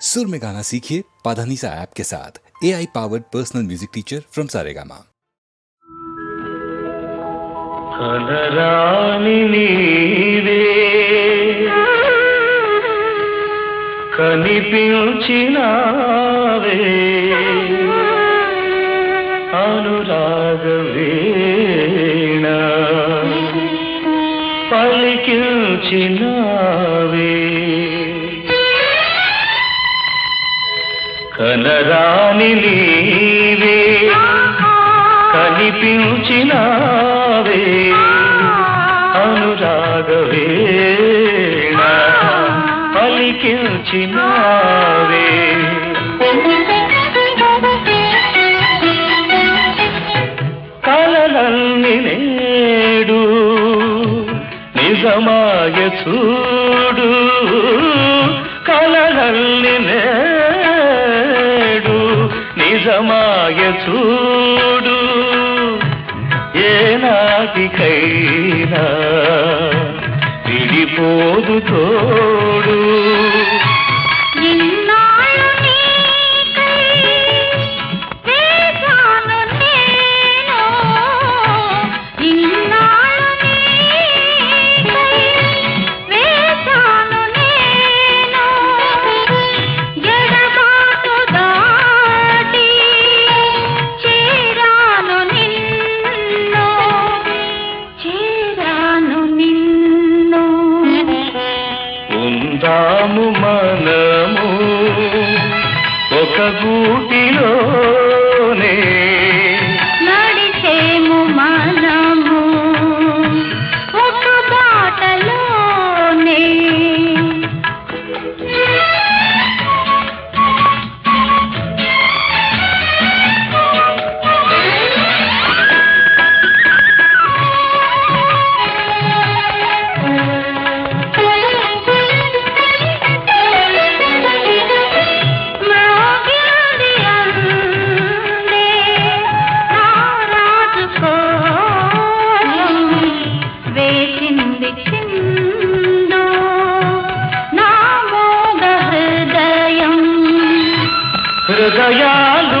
सुर में गाना सीखिए पाधानीसा ऐप के साथ A I powered personal music teacher from Saregama కనరాని నీవే కనిపించినావే అనురాగ వీణ పలికించినావే కనరాని నీవే కనిపించినావే అనురాగవేణ పలికించినావే. కలలన్ని నేడు నిజమాయ చూడు. కలలన్ని నేడు నిజమాయ చూడు. ఏనాటికైనా విడిపోదు తోడు. ఉందాము మనము ఒక గూటిలోనే హృదయాలు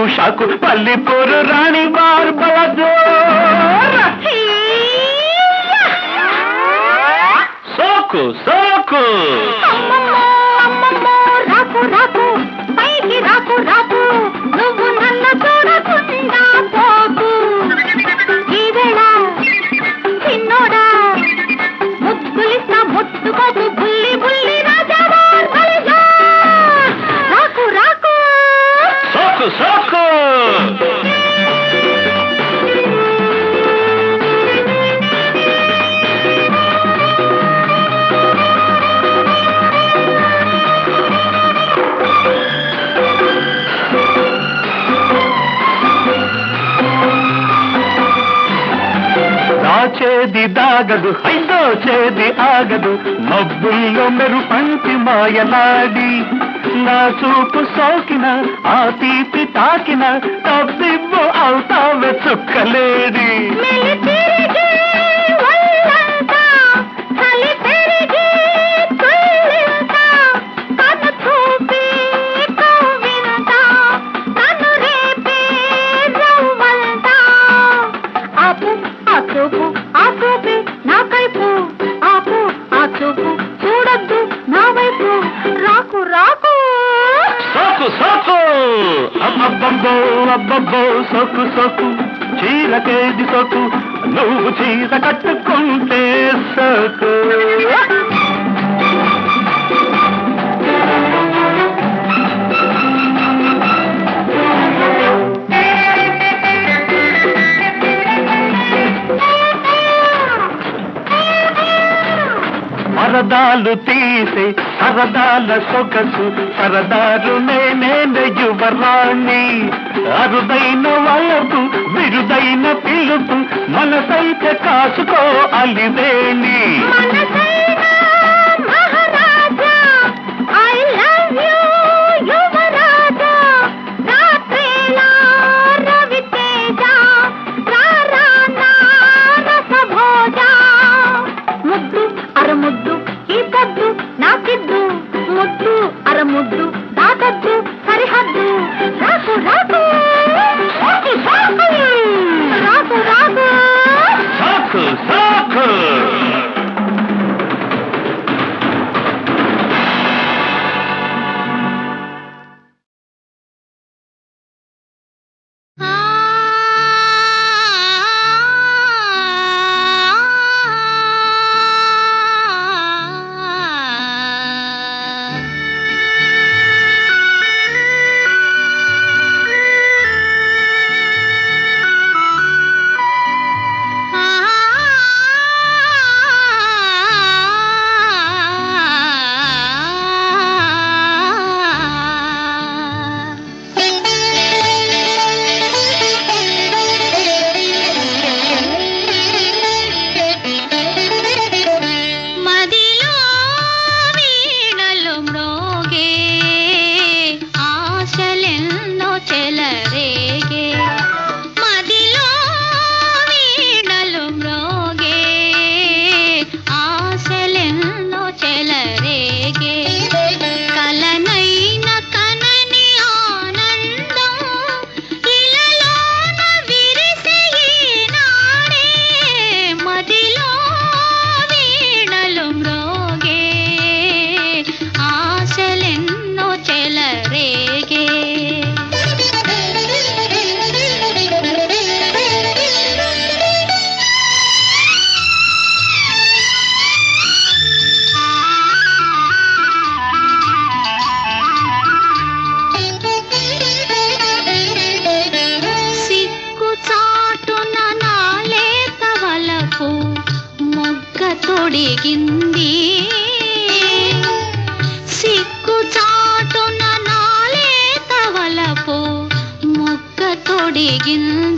షాకు షాకు పల్లిపూరు రాణి బార్బలదో సోకు సోకు. అమ్మమ్మో, అమ్మమ్మో, రాకు రాకు పైకి రాకు రాకు. చేది దాగదు హైదోచేది ఆగదు మబ్బుల్లో మెరుపంటి మాయలాడి. నా చూపు సోకిన ఆ తీపి తాకిన తబ్బిబ్బు అవుతావే చుక్కలేడి. సోకు సోకు. అబ్బబ్బో అబ్బబ్బో సోకు సోకు. చీరకేది సోకు. నువ్వు చీర కట్టుకుంటే సోకు. సరదాలు తీసే సరదాల సొగసు సరదారు నేనే యువరాణి అరుదైన వలపు విరుదైన పిలుపు మనసైతే కాసుకో అలివేణి. ముద్దు దాటద్దు సరిహద్దు. రాకు రాకు రాకు రాకు రాకు. రాకు రాకు పొడిగింది సిక్కు చాటున నాలే వలపు మొక్క తొడిగింది.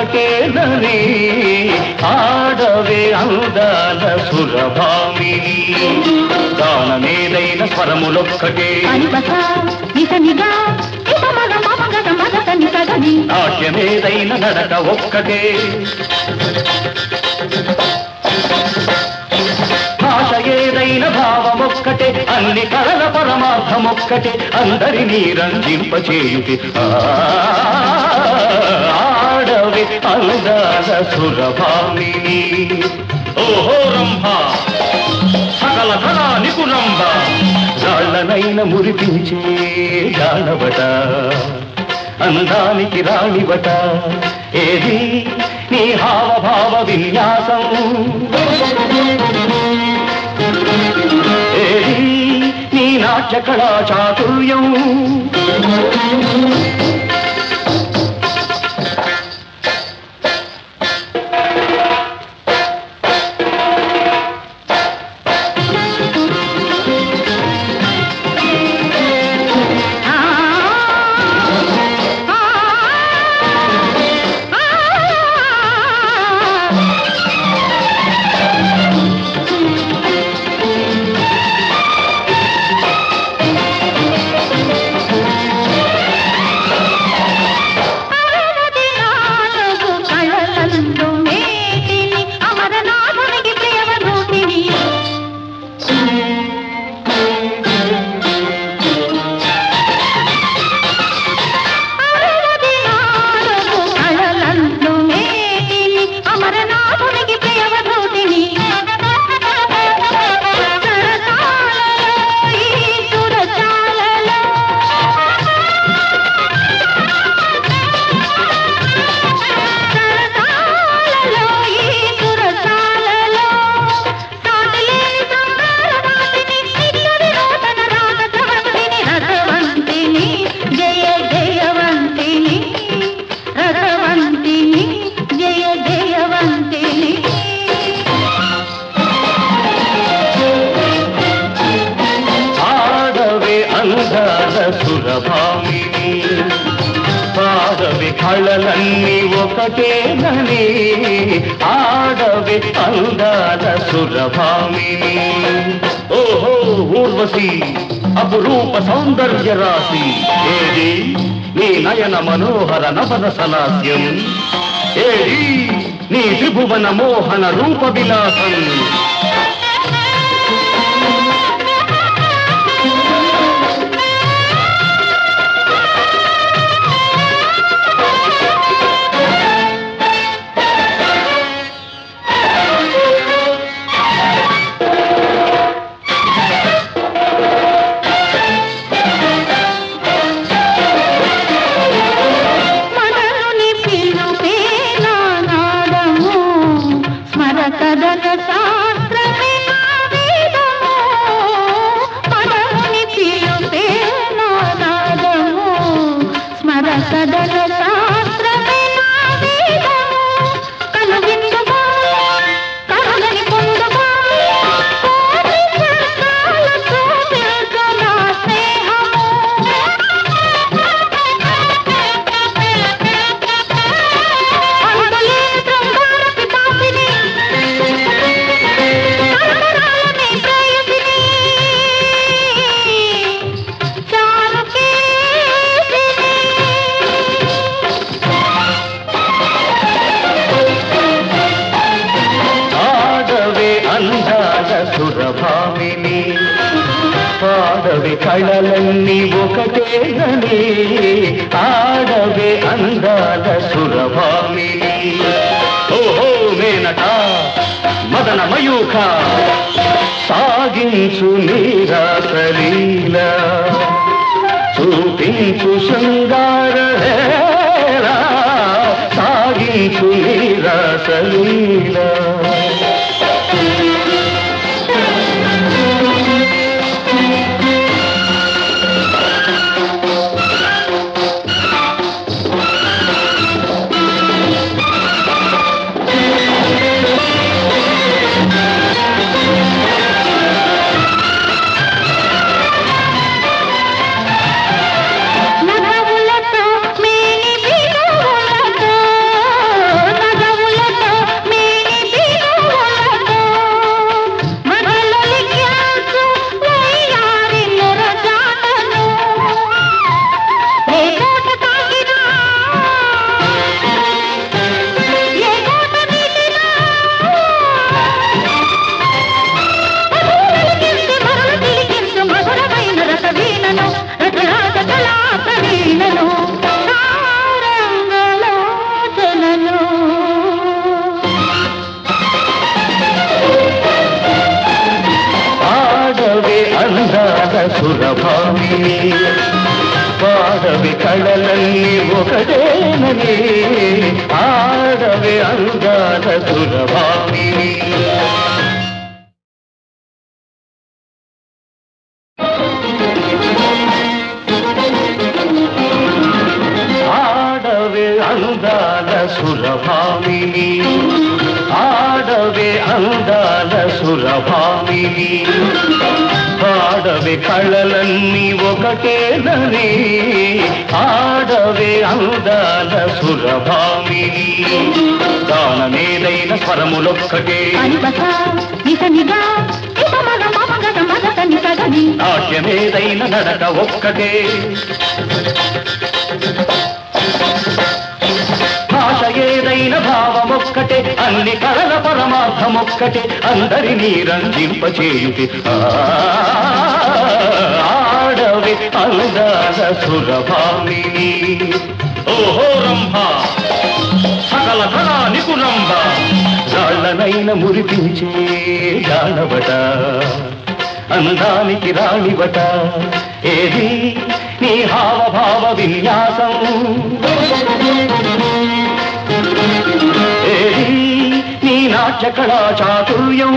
ఒకటేనని ఆడవే అందాల సురభామిని. దానమేదైన స్వరములొక్కటే. నాట్యమేదైన నడక ఒక్కటే. భాష ఏదైన భావమొక్కటే అన్ని కళల పరమార్థమొక్కటే అందరినీ రంజింపచేయుటి. ఆ, ఆడవి అందాల సురభామిని ఓహో రంభ సకల కళా నిపుణంబ రాళ్ళనైన మురిపించే జానవట అందానికి రాణివట ఏది నీ హావభావ విన్యాసం ఏది నీ నాట్య కళా చాతుర్యం ఊర్వశి అపురూప సౌందర్య రాశి. ఏది? నీ నయన మనోహర నవన సలాస్యం. ఏది? నీ త్రిభువన మోహన రూప విలాసం. రాసలీలా సురభామిని పాడవి కళలన్నీ ఒకటేనని ఆడవే అందాల సురభామిని పాడవే కళలన్నీ ఒకటేనని ఆడవే అందాల సురభామిని. దానమేదైన స్వరములొక్కటే. నాట్యమేదైన నడక ఒక్కటే. ఏదైన భావమొక్కటే అన్ని కళల పరమార్థమొక్కటే అందరినీ రంజింపచేయుటి. ఆ, ఆడవి అందాల సురభామిని. ఓహో రంభ! సకల కళా నిపుణంబ! రాళ్ళనైన మురిపించే జానవట! అందానికి రాణివట! ఏది నీ హావభావ విన్యాసం? ఏది నీ నాట్య కళా చాతుర్యం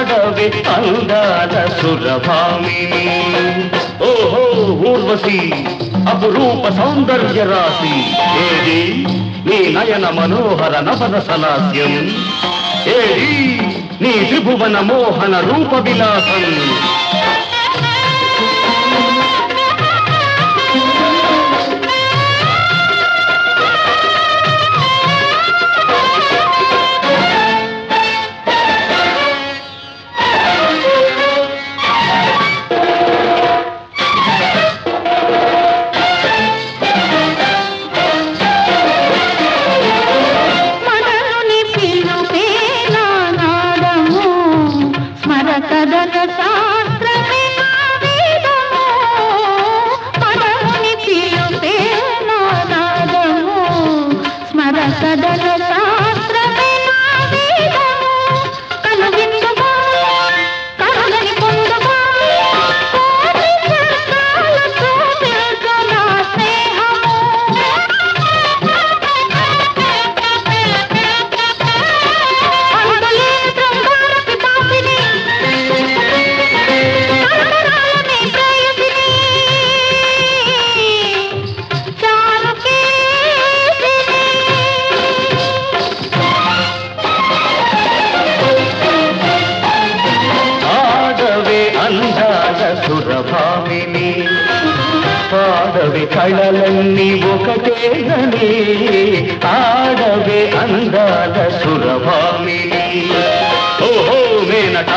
ఆడవే అందాల సురభామిని. ఓహో ఊర్వశి అపురూప సౌందర్య రాశి ఏది? నీ నయన మనోహర నవన సలాస్యం ఏది? నీ త్రిభువన మోహన రూప విలాసం అందాల సురభామిని. ఓహో మేనట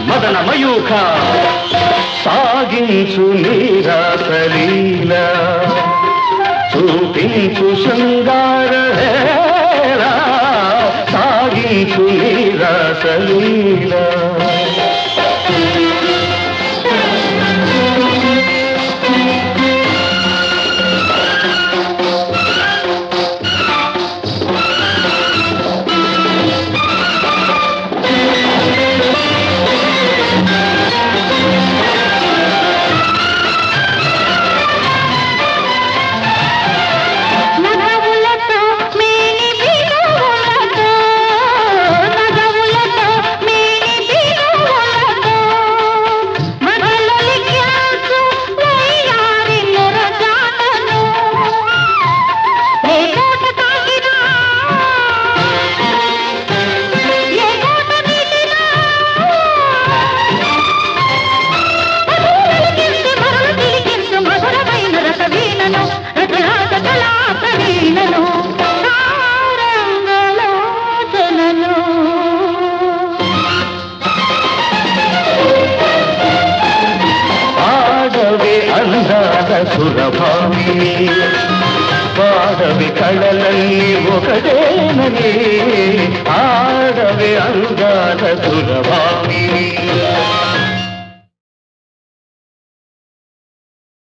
మదన మయూఖ సాగించు నీరాసలీల. చూపించు శృంగార సాగించు నీరాసలీల.